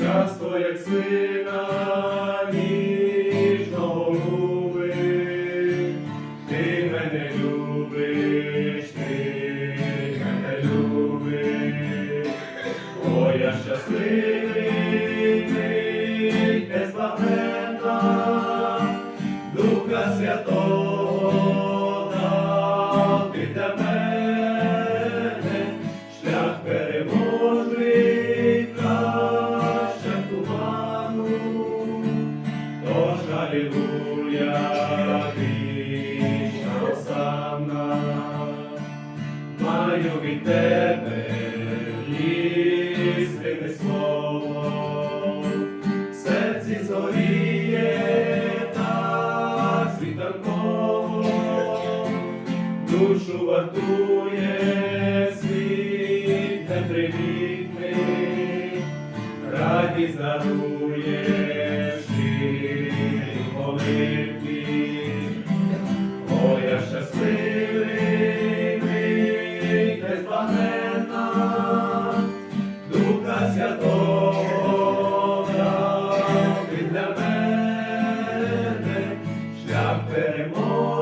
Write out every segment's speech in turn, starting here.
часто як сина ніжного любиш, ти мене любиш, ти мене любиш, о, я щасливий, ти Духа Святого маю від тебе істинне серці зоріє так душу вартує світ непривітний, радість дарує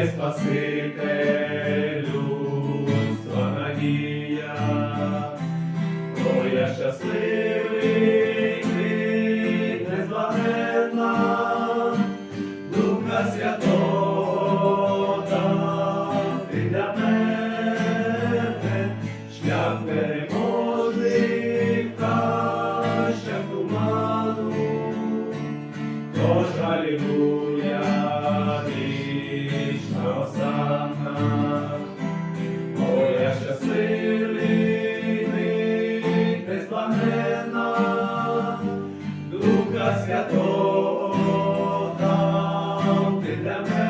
є Спаситель, людства надія. О, я щасливий, ти незбагенна, Духа Святого ти для мене, шлях переможний, краще туману, тож алілуя, безбагенна, Духа Святого дав ти для мене,